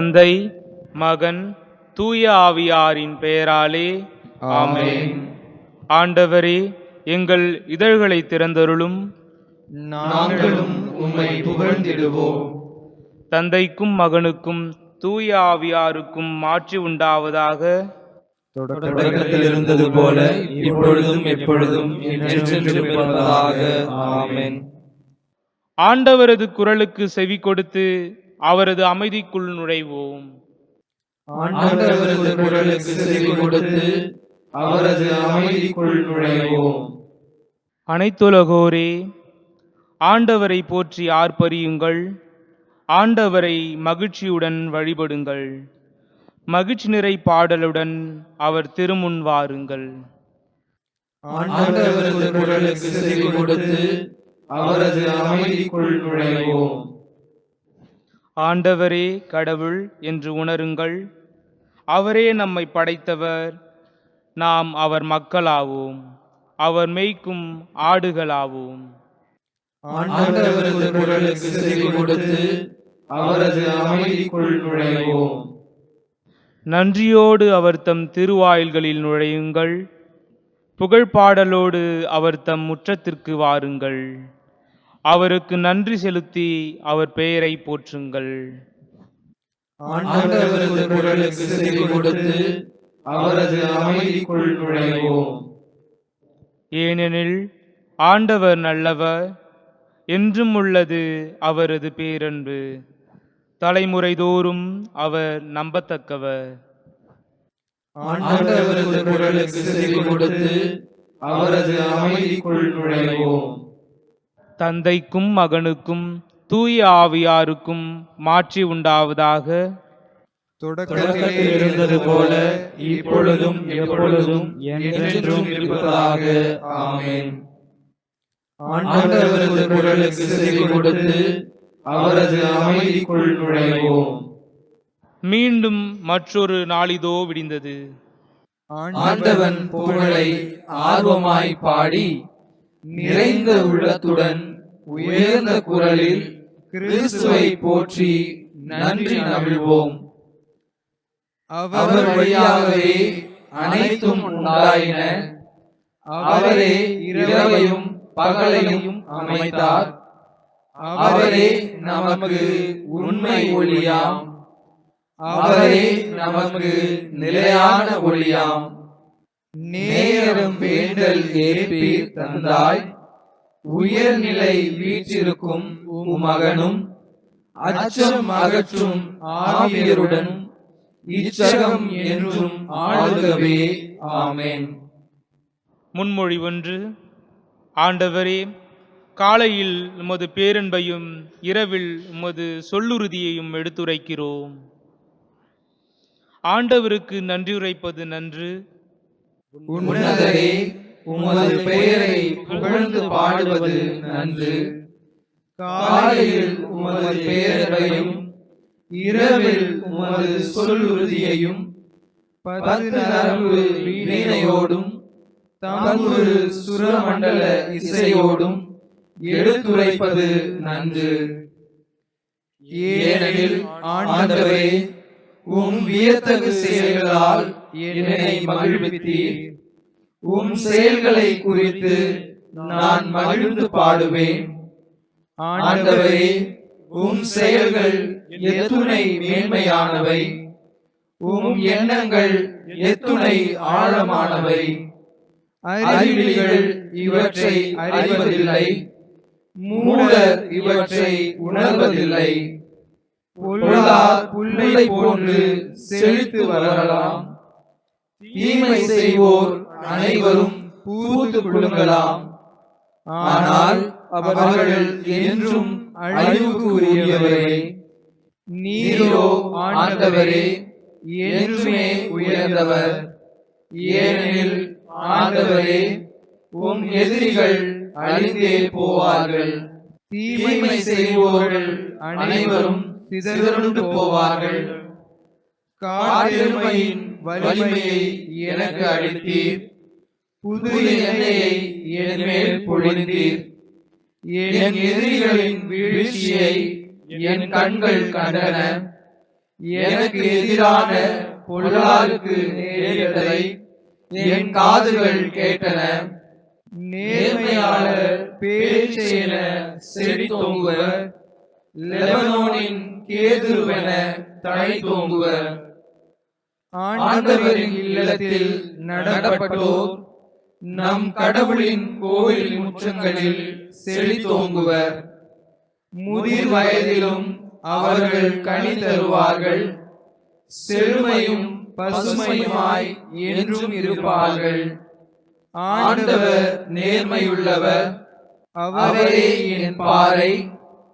தந்தை மகன் தூய ஆவியாரின் பெயராலே ஆமென். ஆண்டவரே எங்கள் இதழ்களை திறந்தருளும். நாங்களும் உம்மை புகழ்ந்திடுவோம். தந்தைக்கும் மகனுக்கும் தூய ஆவியாருக்கும் மாற்றி உண்டாவதாக. தொடக்கத்தில் இருந்தது போல இப்பொழுதும் எப்பொழுதும் ஆமென். ஆண்டவரது குரலுக்கு செவி கொடுத்து அவரது அமைதிக்குள் நுழைவோம். அவரது அமைதிக்குள் நுழைவோம். அனைத்துலகோரே ஆண்டவரை போற்றி ஆர்ப்பரியுங்கள். ஆண்டவரை மகிழ்ச்சியுடன் வழிபடுங்கள். மகிழ்ச்சி நிறை பாடலுடன் அவர் திருமுன் வாருங்கள். அவரது அமைதிக்குள் நுழைவோம். ஆண்டவரே கடவுள் என்று உணருங்கள். அவரே நம்மை படைத்தவர். நாம் அவர் மக்களாவோம். அவர் மேய்க்கும் ஆடுகளாவோம். ஆண்டவரது குரலுக்கு செவி கொடுத்து அவரது அமைதிக்குள் நுழைவோம். நன்றியோடு அவர் தம் திருவாயில்களில் நுழையுங்கள். புகழ் பாடலோடு அவர் தம் முற்றத்திற்கு வாருங்கள். அவருக்கு நன்றி செலுத்தி அவர் பெயரை போற்றுங்கள். ஏனெனில் ஆண்டவர் நல்லவர் என்றும் உள்ளது அவரது பேரன்பு. தலைமுறை தோறும் அவர் நம்பத்தக்கவர். அவரது அமைதிக்குள் நுழைவோம். தந்தைக்கும் மகனுக்கும் தூய ஆவியாருக்கும் மாற்றி உண்டாவதாக. தொடக்கத்தில் இருந்தது போல இப்பொழுதும் எப்பொழுதும் என்றென்றும் இருப்பதாக. ஆமென். ஆண்டவரது குரலுக்கு செவி கொடுத்து அவரது அமைதிக்குள் நுழைவோம். மீண்டும் மற்றொரு நாளிதோ விடிந்தது. ஆண்டவன் புகழை ஆர்வமாய் பாடி நிறைந்த உள்ளத்துடன் உயர்ந்த குரலில் கிறிஸ்துவை போற்றி நன்றி நவிழ்வோம் அவர் வழியாகவே அனைத்தும் உண்டாயின. அவரே இரவையும் பகலையும் அமைத்தார். அவரே நமக்கு உண்மை ஒளியாம். அவரே நமக்கு நிலையான ஒளியாம். நேரம் வேண்டல் ஏற்பி தந்தாய். உயர்நிலை வீற்றிருக்கும் மகனும் அச்சம் அகற்றும் ஆவியருடன் இச்சகம் என்றும் ஆளுகவே. ஆமேன். முன்மொழி ஒன்று. ஆண்டவரே காலையில் உமது பேரன்பையும் இரவில் உமது சொல்லுறுதியையும் எடுத்துரைக்கிறோம். ஆண்டவருக்கு நன்றியுரைப்பது நன்று. உன்னதரே உமது பெயரை புகழ்ந்து பாடுவது நன்று. காலையில் உமது பெயரையும் இரவில் உமது சொல்லுறுதியையும் பத்து நரம்பு வீணையோடும் தாங்குரு சுரமண்டல இசையோடும் எடுத்துரைப்பது நன்று. ஏனெனில் ஆண்டவரே உம் வியத்தகு செயல்களால் என்னை மகிழ்வித்தீர். உம் செயல்களை குறித்து நான் மகிழ்ந்து பாடுவேன். ஆண்டவரே உம் செயல்கள் எத்துணை மேன்மையானவை. உம் எண்ணங்கள் எத்துணை ஆழமானவை. அறிவிலிகள் இவற்றை அறிவதில்லை. மூடர் இவற்றை உணர்வதில்லை. பொல்லார் புல்லை போன்று செழித்து வளரலாம். தீமை செய்வோர் அனைவரும் பூத்து கொள்ளுங்களாம். ஆனால் அவர்கள் என்றும் அழிவுக்கு உரியவரே நீரோ ஆண்டவரே என்றுமே உயர்ந்தவர். ஏனெனில் ஆண்டவரே உம் எதிரிகள் அழிந்தே போவார்கள். தீமை செய்வோர்கள் அனைவரும் சிதறுண்டு போவார்கள். காட்டெருமையின் வலிமையை எனக்கு அளித்தீர். புது எண்ணெயை என் மேல் பொழிந்தீர். என் எதிரிகளின் வீழ்ச்சியை என் கண்கள் கண்டன. எனக்கு எதிரான பொருளாருக்கு நேரிட்டதை என் காதுகள் கேட்டன. நேர்மையாளர் பேச்சென செடி தோங்குவர். லெபனோனின் கேதுருவென தலை தோங்குவர். ஆண்டவரின் இல்லத்தில் நடப்பட்டோர் நம் கடவுளின் கோவில் முற்றங்களில் செழித்தோங்குவர் முதிர் வயதிலும் அவர்கள் கனி தருவார்கள். செழுமையும் பசுமையுமாய் என்றும் இருப்பார்கள். ஆண்டவர் நேர்மையுள்ளவர். அவரே என் பாறை.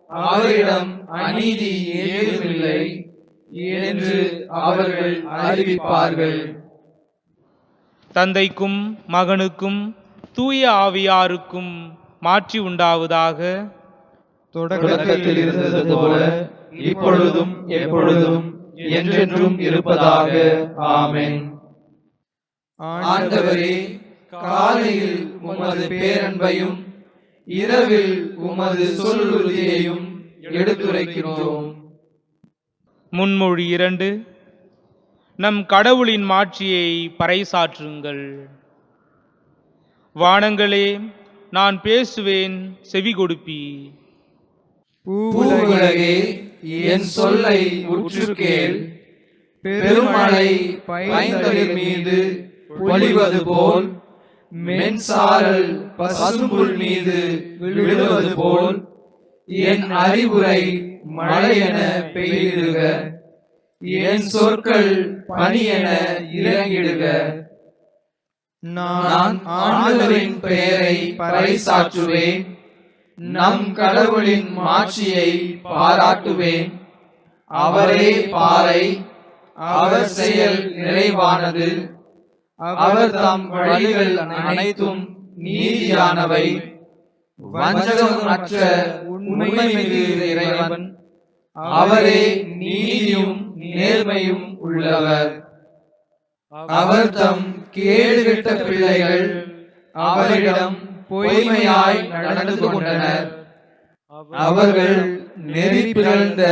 அவரிடம் அநீதி ஏதுமில்லை. என்று அவர்கள் அறிவிப்பார்கள். தந்தைக்கும் மகனுக்கும் தூய ஆவியாருக்கும் மாற்றி உண்டாவதாக தொடக்கத்தில் இருந்தது போல இப்பொழுதும் எப்பொழுதும் என்றென்றும் இருப்பதாக. ஆமென். ஆண்டவரே காலையில் உமது பேரன்பையும் இரவில் உமது சொல்லுறுதியையும் எடுத்துரைக்கிறோம். முன்மொழி இரண்டு. நம் கடவுளின் மாட்சியை பறைசாற்றுங்கள். வானங்களே நான் பேசுவேன் செவி கொடுப்பி. பூவுலகே என் சொல்லை உற்று பெருமழை பைந்தளிர் மீது பொழிவது போல். மென்சாரல் பசும்புல் மீது விழுவது போல். என் அறிவுரை மழையென பெய்திடுக. என் சொற்கள் பனியென இறங்கிடுக. நான் ஆண்டவரின் பெயரை பறைசாற்றுவேன். நம் கடவுளின் மாட்சியை பாராட்டுவேன். அவரே பாறை அவர் செயல் நிறைவானது. அவர் தம் வழிகள் அனைத்தும் நீதியானவை. வஞ்சகமற்ற உண்மைமிகு இறைவன் அவரே நீதியும் நேர்மையும் உள்ளவர். அவர் தம் கேடுகெட்ட பிள்ளைகள் அவரிடம் பொய்மையாய் நடந்து கொண்டனர். அவர்கள் நெறி பிறந்த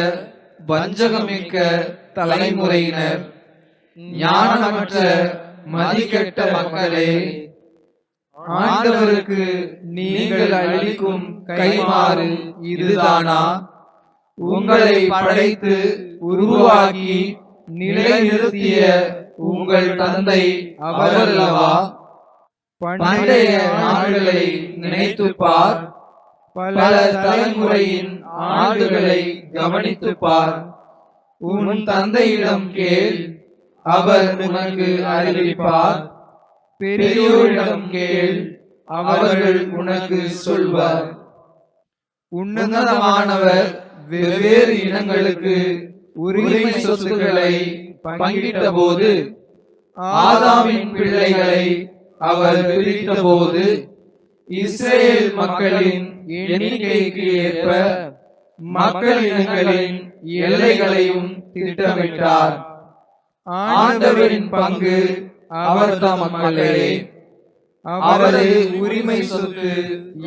வஞ்சகமிக்க தலைமுறையினர். ஞானமற்ற மதிக்கெட்ட மக்களே ஆண்டவருக்கு நீங்கள் அளிக்கும் கைமாறு இதுதானா? உங்களை படைத்து உருவாக்கி நிலைநிறுத்திய உங்கள் தந்தை அவரல்லவா? பண்டைய நாடுகளை நினைத்துப் பார் பல தலைமுறையின் ஆண்டுகளை கவனித்துப்பார். உன் தந்தையிடம் கேள் அவர் உனக்கு அறிவிப்பார். பெரியோரிடம் கேள் அவர்கள் உனக்கு சொல்வார். உன்னதமானவர் வெவ்வேறு இனங்களுக்கு உரிமை சொத்துக்களை பங்கிட்ட போது ஆதாமின் பிள்ளைகளை அவர் பிரித்த போது இஸ்ரேல் மக்களின் எண்ணிக்கைக்கு ஏற்ப மக்கள் இனங்களின் எல்லைகளையும் திட்டமிட்டார். ஆண்டவரின் பங்கு அவர் தம் மக்களே அவரது உரிமை சொத்து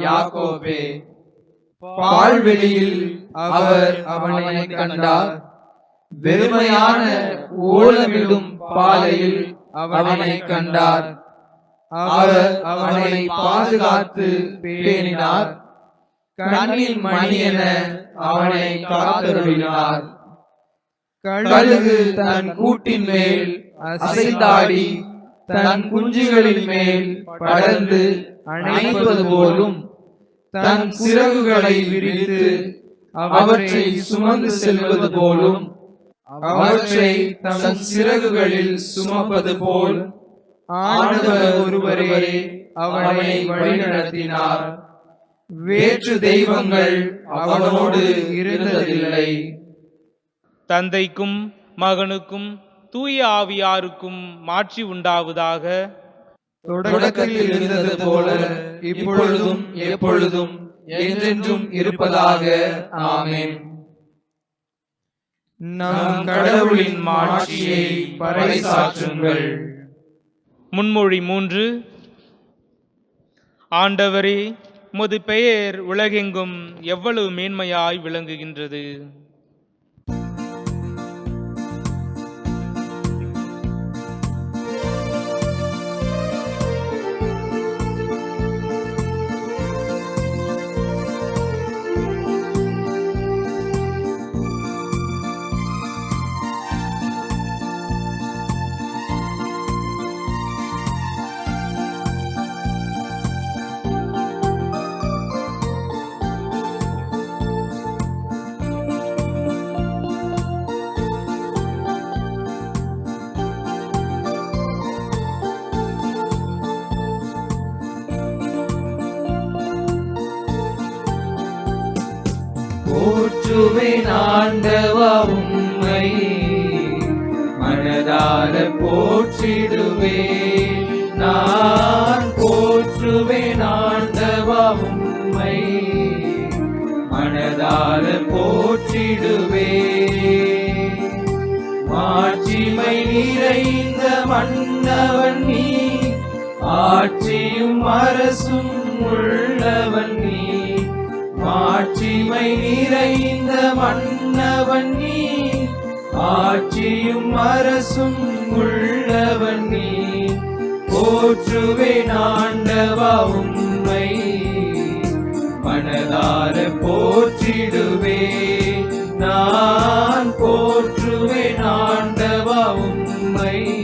யாக்கோபே. பால்வெளியில் அவர் அவனை கண்டார். வெறுமையான ஓலமிடும் பாலையில் அவனை கண்டார். அவர் அவனை பாதுகாத்து பேணினார். கண்ணின் மணியென அவனை காத்தருளினார். கழுகு தன் கூட்டின் மேல் அசைந்தாடி தன் குஞ்சுகளின் மேல் படர்ந்து அணைப்பது போலும் தன் சிறகுகளை விரித்து அவற்றை சுமந்து செல்வது போலும் அவற்றை தன் சிறகுகளில் சுமப்பது போல் ஆண்டவர் ஒருவரே அவனை வழிநடத்தினார். வேற்று தெய்வங்கள் அவனோடு இருந்ததில்லை. தந்தைக்கும் மகனுக்கும் தூய ஆவியாருக்கும் மாட்சி உண்டாவதாக. தொடக்கத்தில் இருந்தது போல இப்பொழுதும் எப்பொழுதும் என்றென்றும் இருப்பதாக. ஆமென். நம் கடவுளின் மாட்சியை பறைசாற்றுங்கள். முன்மொழி மூன்று. ஆண்டவரே உமது பெயர் உலகெங்கும் எவ்வளவு மேன்மையாய் விளங்குகின்றது. போற்றுவேன் ஆண்டவா உம்மை. மனதார போற்றிடுவேன் நான் போற்றுவேன் ஆண்டவா உம்மை. மனதார போற்றிடுவேன் மாட்சிமை நிறைந்த மன்னவன் நீ. ஆட்சியும் அரசும் உள்ளவன் நீ. மாட்சிமை நிறைந்த மன்னவன் நீ. ஆட்சியும் அரசும் உள்ளவன் நீ. போற்றுவேன் ஆண்டவா உண்மை மனதார போற்றிடுவே. நான் போற்றுவேன் ஆண்டவா உண்மை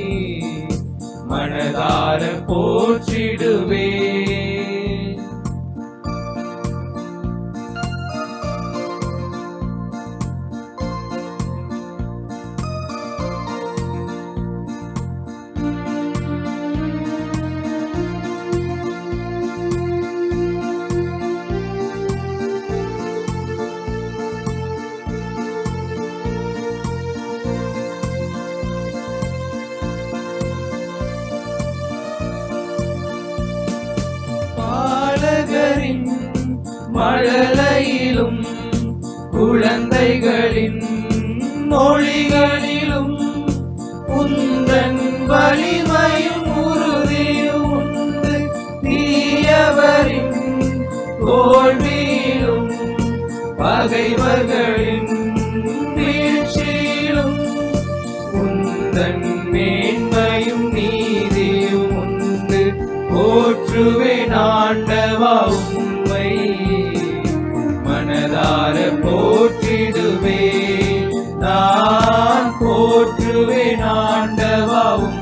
மனதார போற்றிடுவே. குழந்தைகளின் மொழிகளிலும் உந்தன் வலிமையும் உறுதியும் உண்டு. தீயவரின் தோல்வியிலும் பகைவர்களின் வீழ்ச்சியிலும் உந்தன் மேன்மையும் நீதியும் உண்டு. போற்றுவேன் ஆண்டவாவும் மனதார போற்றிடுவே நான் போற்றுவேன் ஆண்டவாவும்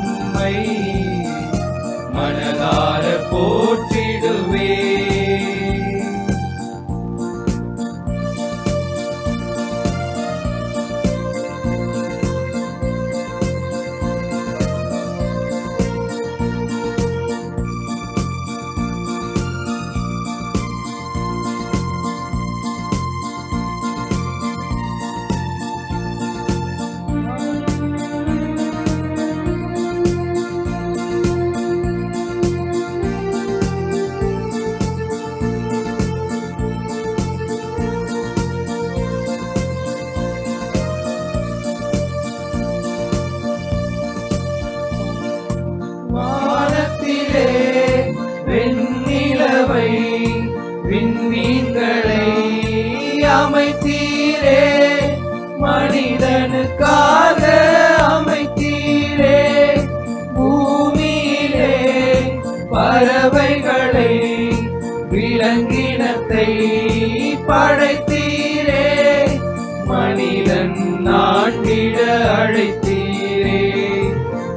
நாட்டிட அழைத்தீரே.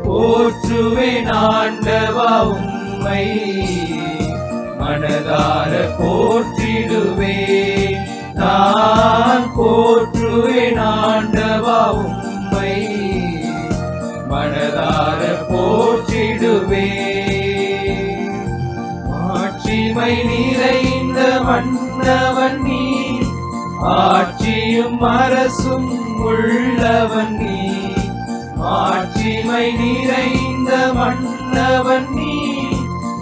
போற்றுவேன் ஆண்டவா உம்மை. மனதார போற்றிடுவே. நான் போற்றுவேன் ஆண்டவா உம்மை. மனதார போற்றிடுவே. ஆட்சிமை நிறைந்த மன்னவன் நீ. ஆட்சியும் அரசும் உள்ளவன் நீ. ஆட்சிமை நிறைந்த மன்னவன் நீ.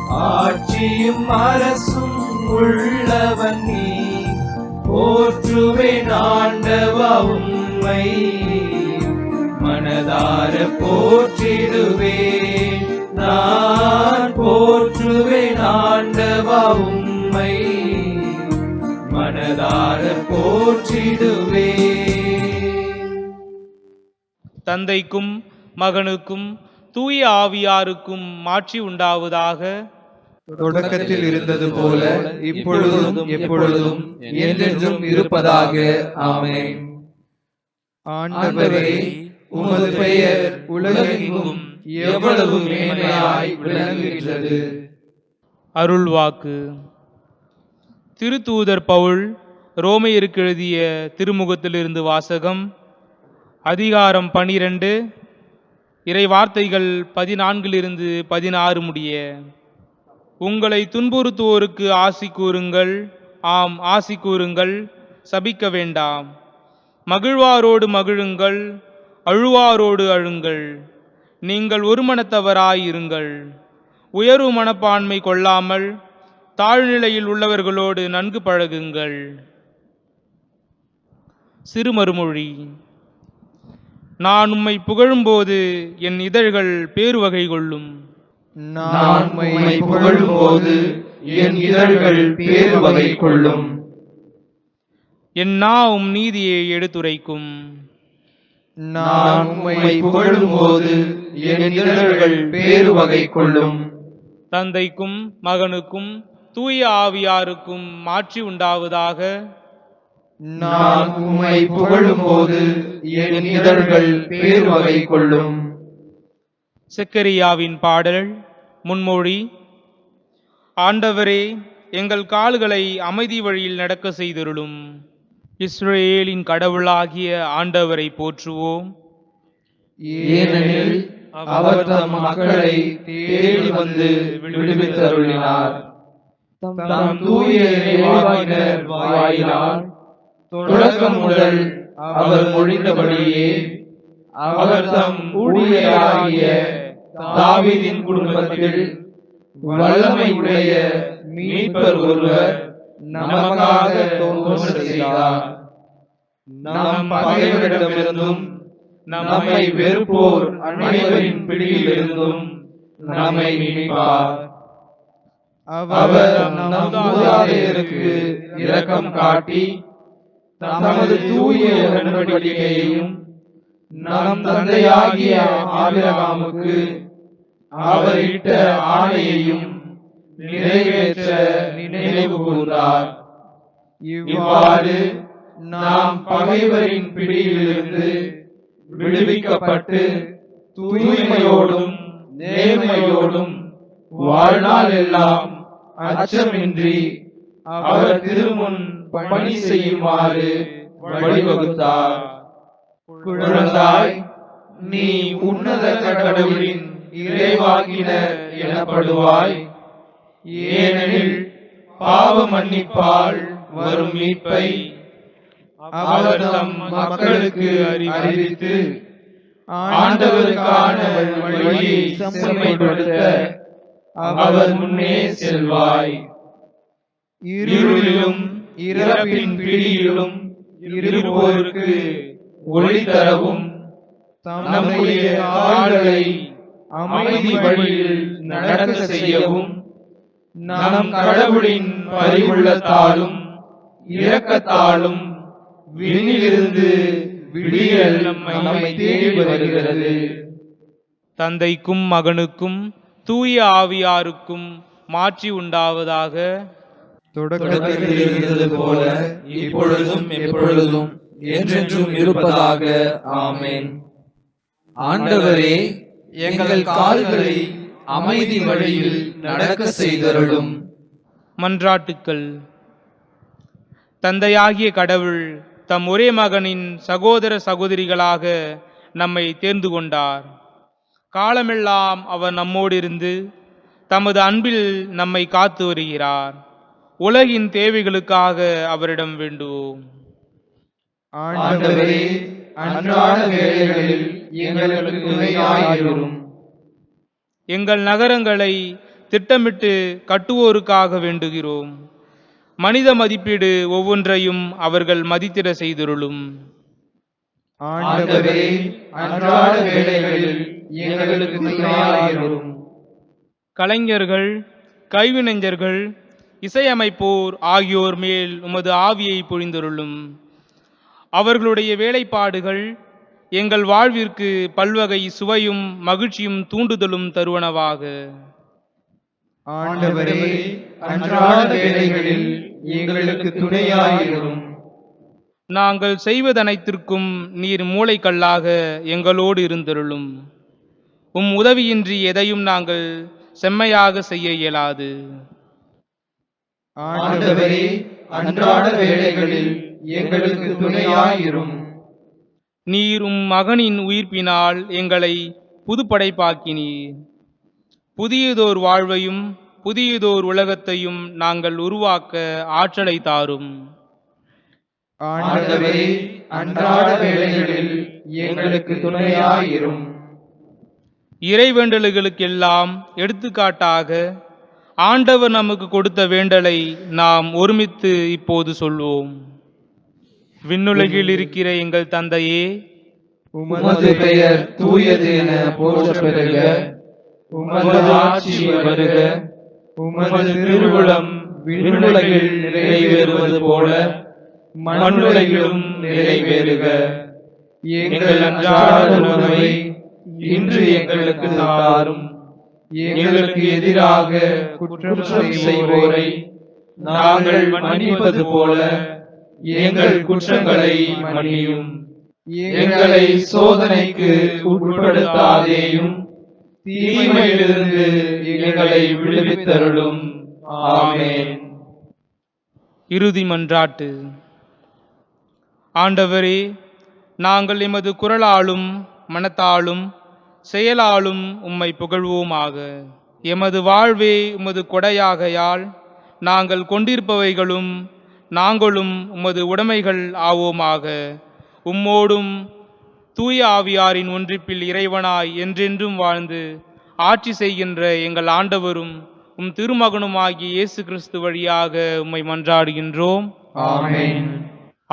ஆட்சியும் அரசும் உள்ளவன் நீ. போற்றுவேன் ஆண்டவா உண்மை மனதார போற்றிடுவே நான் போற்றுவேன் ஆண்டவா உண்மை மனதார போற்றிடுவே தந்தைக்கும் மகனுக்கும் தூய ஆவியாருக்கும் மாட்சி உண்டாவதாக. தொடக்கத்தில் இருந்தது போல இப்பொழுதும் எப்பொழுதும் என்றென்றும் இருப்பதாக. ஆமென். ஆண்டவரே உமது பெயர் உலகெங்கும் எவ்வளவு மேன்மையாய் விளங்குகின்றது. அருள்வாக்கு. திருத்தூதர் பவுல் ரோமையருக்கு எழுதிய திருமுகத்திலிருந்து வாசகம் அதிகாரம் பனிரெண்டு. இறை வார்த்தைகள் பதினான்கிலிருந்து பதினாறு முடிய உங்களை துன்புறுத்துவோருக்கு ஆசி கூறுங்கள் ஆம் ஆசி கூறுங்கள் சபிக்க வேண்டாம். மகிழ்வாரோடு மகிழுங்கள் அழுவாரோடு அழுங்கள். நீங்கள் ஒருமனத்தவராயிருங்கள் உயர்வு மனப்பான்மை கொள்ளாமல் தாழ்நிலையில் உள்ளவர்களோடு நன்கு பழகுங்கள். சிறுமறுமொழி நான் உம்மை புகழும்போது என் இதழ்கள் பேருவகை கொள்ளும் நான் உம்மை புகழும்போது என் இதழ்கள் பேரு வகை கொள்ளும் என் நா உம் நீதியை எடுத்துரைக்கும். நான் உம்மை புகழும்போது என் இதழ்கள் பேரு வகை கொள்ளும் தந்தைக்கும் மகனுக்கும் தூய ஆவியாருக்கும் மாற்றி உண்டாவதாக நான் உம்மை புகழும்போது என் இதழ்கள் பேரு வகை கொள்ளும். செக்கரியாவின் பாடல் முன்மொழி. ஆண்டவரே எங்கள் கால்களை அமைதி வழியில் நடக்க செய்தருளும். இஸ்ரேலின் கடவுளாகிய ஆண்டவரை போற்றுவோம். ஏனெனில் அவர் தம் மக்களை தேடி வந்து விடுவித்தருளினார். தம் தூய வாயிலால் தொடக்கம் முதல் அவர் மொழிந்தபடியே அவர் தம் ஊழியராகிய தாவீதின் குடும்பத்தில் வல்லமை உடைய மீட்பர் ஒருவர் நமக்காக தோன்றும் செய்தார். நம் பகைவரிடமிருந்தும் நம்மை வெறுப்போர் அனைவரின் பிடியிலிருந்தும் நம்மை மீட்பார். அவர் நம் மூதாதையருக்கு இரக்கம் காட்டி தமது தூய உடன்படிக்கையையும் நம் தந்தையாகிய ஆபிரகாமுக்கு அவர் இட்ட ஆணையையும் நிறைவேற்ற நினைவு கூர்ந்தார். இவ்வாறு நாம் பகைவரின் பிடியிலிருந்து விடுவிக்கப்பட்டு தூய்மையோடும் நேர்மையோடும் வாழ்நாள் எல்லாம் அச்சமின்றி அவர் திருமுன் பணி செய்யுமாறு வழிவகுத்தார். குழந்தாய் நீ உன்னத கடவுளின் இறைவாகின எனப்படுவாய். ஏனெனில் பாவ மன்னிப்பால் வரும் மீட்பை அவர் தம் மக்களுக்கு அறிவித்து ஆண்டவருக்கான வழியை செம்மைப்படுத்த அவர் முன்னே செல்வாய். இருளிலும் இறப்பின் பிடியிலும் இருப்போருக்கு ஒளி தரவும் நம்முடைய கால்களை அமைதி வழியில் நடக்க செய்யவும் நம் கடவுளின் பரிவுள்ளத்தாலும் இரக்கத்தாலும் விண்ணிலிருந்து விடியல் நம்மை தேடி வருகிறது. தந்தைக்கும் மகனுக்கும் தூய ஆவியாருக்கும் மாற்றி உண்டாவதாக தொடக்கத்தில் இருந்தது போல இப்பொழுதும் எப்பொழுதும் என்றென்றும் இருப்பதாக. ஆமேன். ஆண்டவரே எங்கள் கால்களை அமைதி வழியில் நடக்க செய்தருளும். மன்றாட்டுக்கள். தந்தையாகிய கடவுள் தம் ஒரே மகனின் சகோதர சகோதரிகளாக நம்மை தேர்ந்து கொண்டார். காலமெல்லாம் அவர் நம்மோடு இருந்து தமது அன்பில் நம்மை காத்து வருகிறார். உலகின் தேவைகளுக்காக அவரிடம் வேண்டுவோம். ஆண்டவரே அன்றாட வேளைகளில் எங்களுக்கு துணையாயிரும் எங்கள் நகரங்களை திட்டமிட்டு கட்டுவோருக்காக வேண்டுகிறோம். மனித மதிப்பீடு ஒவ்வொன்றையும் அவர்கள் மதித்திட செய்தருளும். ஆண்டவரே அன்றாட வேளைகளில் எங்களுக்கு துணையாயிரும் கலைஞர்கள் கைவினைஞர்கள் இசையமைப்போர் ஆகியோர் மேல் உமது ஆவியை பொழிந்தருளும். அவர்களுடைய வேலைப்பாடுகள் எங்கள் வாழ்விற்கு பல்வகை சுவையும் மகிழ்ச்சியும் தூண்டுதலும் தருவனவாக. ஆண்டவரே அன்றாட வேளைகளில் எங்களுக்கு துணையாயிரும். நாங்கள் செய்வதனைத்திற்கும் நீர் மூளைக்கல்லாக எங்களோடு இருந்தருளும். உம் உதவியின்றி எதையும் நாங்கள் செம்மையாக செய்ய இயலாது. ஆண்டவரே அன்றாட வேளைகளில் எங்களுக்கு துணையாயிரும். நீர் உம் மகனின் உயிர்ப்பினால் எங்களை புதுப்படைப்பாக்கினீர். புதியதோர் வாழ்வையும் புதியதோர் உலகத்தையும் நாங்கள் உருவாக்க ஆற்றலை தாரும். ஆண்டவரே அன்றாட வேளைகளில் எங்களுக்கு துணையாயிரும். இறைவேண்டல்களுக்கெல்லாம் எடுத்துக்காட்டாக ஆண்டவர் நமக்கு கொடுத்த வேண்டலை நாம் ஒருமித்து இப்போது சொல்வோம். விண்ணுலகில் இருக்கிற எங்கள் தந்தையே உமது பெயர் தூயது என போற்ற பெறுக உமது ஆட்சி வருக. உமது திருவுளம் விண்ணுலகில் நிறைவேறுவது போல மண்ணுலகிலும் நிறைவேறுக. எங்கள் அன்றாட உணவை இன்று எங்களுக்கு தாரும். எங்களுக்கு எதிராக குற்றம் செய்வோரை நாங்கள் மன்னிப்பது போல எங்கள் குற்றங்களை மன்னியும். எங்களை சோதனைக்கு உட்படுத்தாதேயும் தீமையிலிருந்து எங்களை விடுவித்தருளும். ஆமேன். இறுதி மன்றாட்டு. ஆண்டவரே நாங்கள் எமது குரலாலும் மனத்தாலும் செயலாலும் உம்மை புகழ்வோமாக. எமது வாழ்வே உமது கொடையாகையால் நாங்கள் கொண்டிருப்பவைகளும் நாங்களும் உமது உடைமைகள் ஆவோமாக. உம்மோடும் தூய ஆவியாரின் ஒன்றிப்பில் இறைவனாய் என்றென்றும் வாழ்ந்து ஆட்சி செய்கின்ற எங்கள் ஆண்டவரும் உம் திருமகனுமாகிய இயேசு கிறிஸ்து வழியாக உம்மை மன்றாடுகின்றோம்.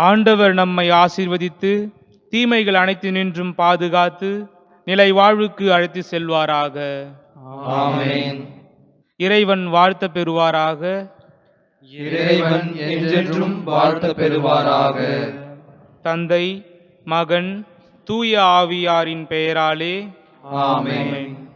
ஆண்டவர் நம்மை ஆசீர்வதித்து தீமைகள் அனைத்து நின்றும் பாதுகாத்து நிலை வாழ்வுக்கு அழைத்து செல்வாராக. இறைவன் வாழ்த்த பெறுவாராக. இறைவன் என்றென்றும் வாழ்த்த பெறுவாராக. தந்தை மகன் தூய ஆவியாரின் பெயராலே. ஆமென்.